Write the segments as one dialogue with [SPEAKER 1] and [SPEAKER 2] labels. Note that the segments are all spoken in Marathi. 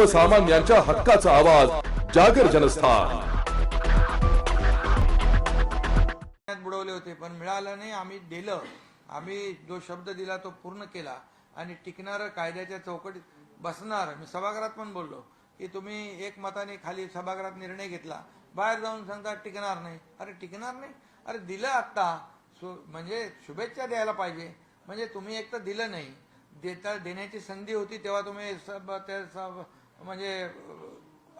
[SPEAKER 1] सर्वसामान्यांच्या हक्काचा आवाज जागर जनस्थान.
[SPEAKER 2] बुडवले होते पण मिळालं नाही. आम्ही दिलं. आम्ही जो शब्द दिला तो पूर्ण केला. आणि टिकणारं कायद्याच्या चौकटीत बसणार. मी सभागृहात पण बोललो की तुम्ही एक मताने खाली सभागृहात निर्णय घेतला. बाहेर जाऊन सांगता टिकणार नाही. अरे टिकणार नाही? अरे दिलं आत्ता. म्हणजे शुभेच्छा द्यायला पाहिजे. म्हणजे तुम्ही एक तर दिलं नाही. देता देण्याची संधी होती तेव्हा तुम्ही सब त्या सब म्हणजे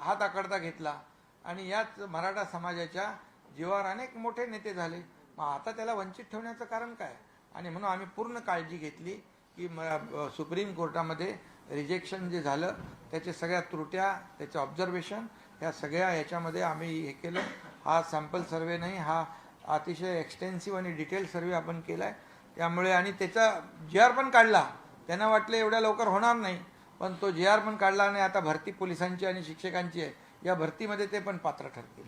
[SPEAKER 2] हात आकडता घेतला. आणि याच मराठा समाजाच्या जीवावर अनेक मोठे नेते झाले. मग आता त्याला वंचित ठेवण्याचं कारण काय? आणि म्हणून आम्ही पूर्ण काळजी घेतली की म- सुप्रीम कोर्टामध्ये रिजेक्शन जे झालं त्याच्या सगळ्या त्रुट्या त्याचं ऑब्झर्वेशन ह्या सगळ्या याच्यामध्ये आम्ही हे केलं. हा सॅम्पल सर्वे नाही हा अतिशय एक्सटेन्सिव्ह आणि डिटेल सर्वे आपण केला आहे त्यामुळे आणि त्याचा जी आर पण काढला. त्यांना वाटलं एवढ्या लवकर होणार नाही. पण तो जी आर पण काढला आणि आता भरती पोलिसांची आणि शिक्षकांची आहे. या भरतीमध्ये ते पण पात्र ठरतील.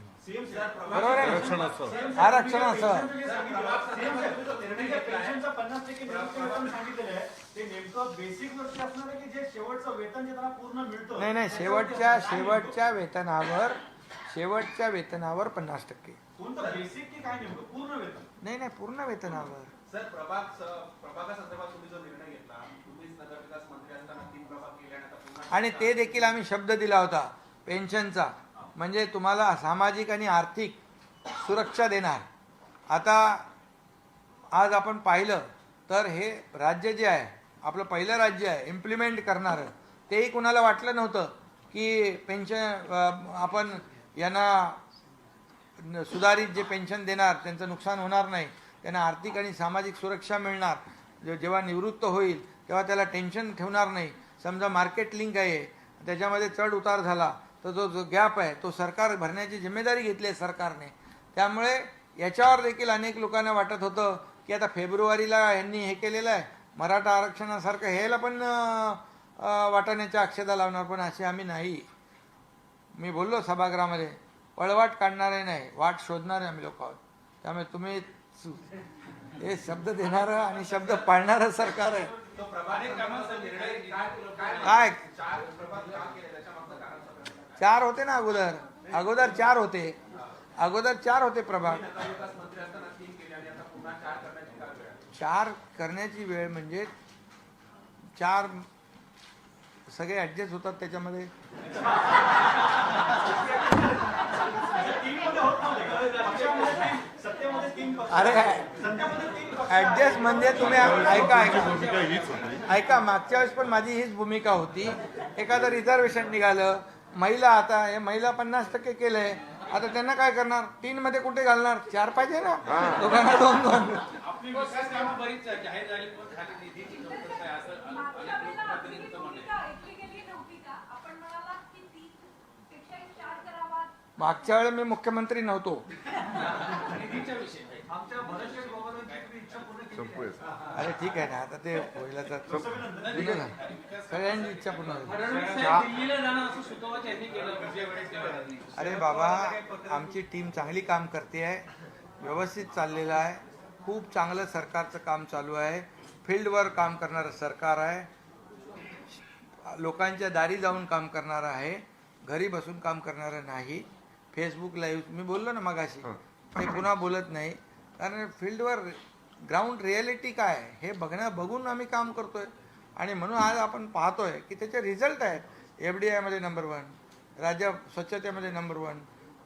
[SPEAKER 2] बरोबर आहे आरक्षणासह
[SPEAKER 3] पेन्शनचं पन्नास टक्के निवृत्ती वेतन सांगितलेलं आहे. ते नेमकं बेसिक वरती असणार आहे की जे शेवटचं वेतन जे त्यांना पूर्ण मिळतं?
[SPEAKER 2] नाही नाही शेवटच्या शेवटच्या वेतनावर शेवटच्या वेतनावर पन्नास टक्के.
[SPEAKER 3] कोणतं बेसिक की काय नेमकं? पूर्ण वेतन?
[SPEAKER 2] नाही नाही पूर्ण वेतनावर.
[SPEAKER 4] सर प्रभाग प्रभागासंदर्भात तुम्ही जो निर्णय घेतला तुम्हीच नगरविकास मंत्री असताना तीन प्रभाग केले आणि
[SPEAKER 2] ते देखील आम्ही शब्द दिला होता पेन्शनचा. म्हणजे तुम्हाला सामाजिक आणि आर्थिक सुरक्षा देणार. आता आज आपण पाहिलं तर हे राज्य जे आहे आपलं पहिलं राज्य आहे इम्प्लिमेंट करणारं. तेही कुणाला वाटलं नव्हतं की पेन्शन आपण यांना सुधारित जे पेन्शन देणार त्यांचं नुकसान होणार नाही त्यांना आर्थिक आणि सामाजिक सुरक्षा मिळणार. जेव्हा निवृत्त होईल तेव्हा त्याला टेन्शन ठेवणार नाही. समजा मार्केट लिंक आहे त्याच्यामध्ये चढ उतार झाला तर जो जो गॅप आहे तो सरकार भरण्याची जिम्मेदारी घेतली आहे सरकारने. त्यामुळे याच्यावर देखील अनेक लोकांना वाटत होतं की आता फेब्रुवारीला यांनी हे केलेलं आहे. मराठा आरक्षणासारखं ह्याला पण वाटाण्याच्या अक्षता लावणार पण असे आम्ही नाही. मी बोललो सभागृहामध्ये पळवाट काढणारे नाही वाट शोधणारे आम्ही लोक आहोत. त्यामुळे तुम्ही सु- हे शब्द देणारं आणि शब्द पाळणारं सरकार आहे.
[SPEAKER 4] काय चार
[SPEAKER 2] होते ना अगोदर. अगोदर चार होते. अगोदर चार होते प्रभाग.
[SPEAKER 4] चार करण्याची वेळ?
[SPEAKER 2] म्हणजे चार सगळे ऍडजस्ट होतात त्याच्यामध्ये. अरे ऍडजस्ट म्हणजे तुम्ही ऐका ऐका. ऐका मागच्या वेळेस पण माझी हीच भूमिका होती. एखादं रिझर्वेशन निघालं. महिला आता हे महिला पन्नास टक्के केलंय. आता त्यांना काय करणार? तीन मध्ये कुठे घालणार? चार पाहिजे ना? दोघांना दोन दोन.
[SPEAKER 5] मागच्या वेळेला
[SPEAKER 2] मी मुख्यमंत्री नव्हतो. अरे ठीक आहे ना आता ते होईल आता दिलं ना. सगळ्यांची इच्छा पूर्ण होईल
[SPEAKER 4] वडेट्टीवारांनी.
[SPEAKER 2] अरे बाबा आमची टीम चांगली काम करते आहे व्यवस्थित चाललेलं आहे खूप चांगलं सरकारचं काम चालू आहे फील्डवर काम करणारं सरकार आहे लोकांच्या दारी जाऊन काम करणारं आहे घरी बसून काम करणारं नाही. फेसबुक लाईव्ह मी बोललो ना मगाशी ते पुन्हा बोलत नाही. कारण फील्डवर ग्राउंड रिॲलिटी काय हे बघण्या बघून आम्ही काम करतोय. आणि म्हणून आज आपण पाहतोय की त्याचे रिझल्ट आहेत. एफ डी आयमध्ये नंबर वन राज्य स्वच्छतेमध्ये नंबर वन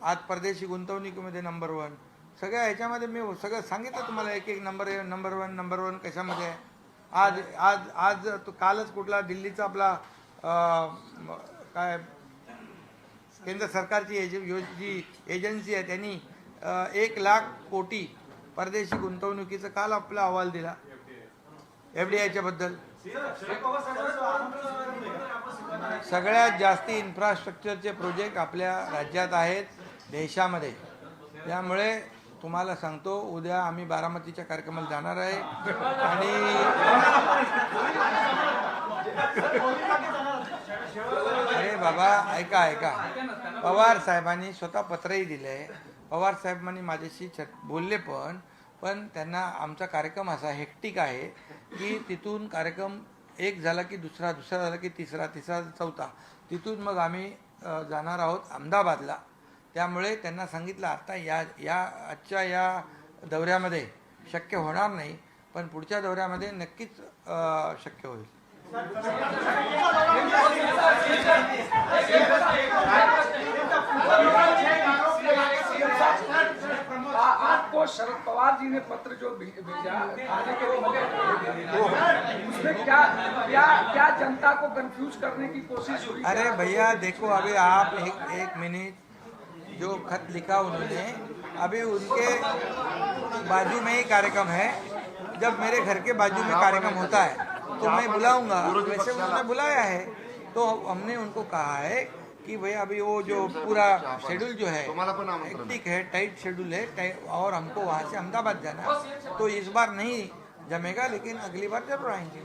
[SPEAKER 2] आज परदेशी गुंतवणुकीमध्ये नंबर वन सगळ्या ह्याच्यामध्ये मी सगळं सांगितलं तुम्हाला एक एक number number one number one कशामध्ये आहे? आज आज आज तू कालच कुठला दिल्लीचा आपला काय? केंद्र सरकारची एज योज जी एजन्सी आहे त्यांनी एक लाख कोटी परदेशी गुंतवणुकीचा काल आपला अहवाल दिला. एफ डी बद्दल. सगळ्यात जास्ती इन्फ्रास्ट्रक्चरचे प्रोजेक्ट आपल्या राज्यात आहेत देशामध्ये. त्यामुळे तुम्हाला सांगतो उद्या आम्ही बारामतीच्या कार्यक्रमाला जाणार आहे. आणि अरे बाबा ऐका ऐका. पवार साहेबांनी स्वतः पत्रही दिलंय. पवार साहेबांनी माझ्याशी चर् बोलले पण पण त्यांना आमचा कार्यक्रम असा हेक्टिक आहे की तिथून कार्यक्रम एक झाला की दुसरा दुसरा झाला की तिसरा तिसरा चौथा. तिथून मग आम्ही जाणार आहोत अहमदाबादला. त्यामुळे त्यांना सांगितलं आता या या आजच्या या दौऱ्यामध्ये शक्य होणार नाही पण पुढच्या दौऱ्यामध्ये नक्कीच शक्य होईल.
[SPEAKER 6] आपको शरद पवार जी ने पत्र जो भेजा उसमें क्या क्या क्या जनता को कंफ्यूज करने की कोशिश हुई?
[SPEAKER 2] अरे भैया, देखो, अभी आप एक एक मिनट जो खत लिखा उन्होंने, अभी उनके बाजू में ही कार्यक्रम है। जब मेरे घर के बाजू में कार्यक्रम होता है तो मैं बुलाऊँगा। वैसे उन्होंने बुलाया है। तो हमने उनको कहा है कि भाई अभी वो जो पूरा शेड्यूल जो है हेक्टिक है। टाइट शेड्यूल है टाइट- और हमको वहाँ से अहमदाबाद जाना है। तो इस बार नहीं जमेगा लेकिन अगली बार ज़रूर आएँगे।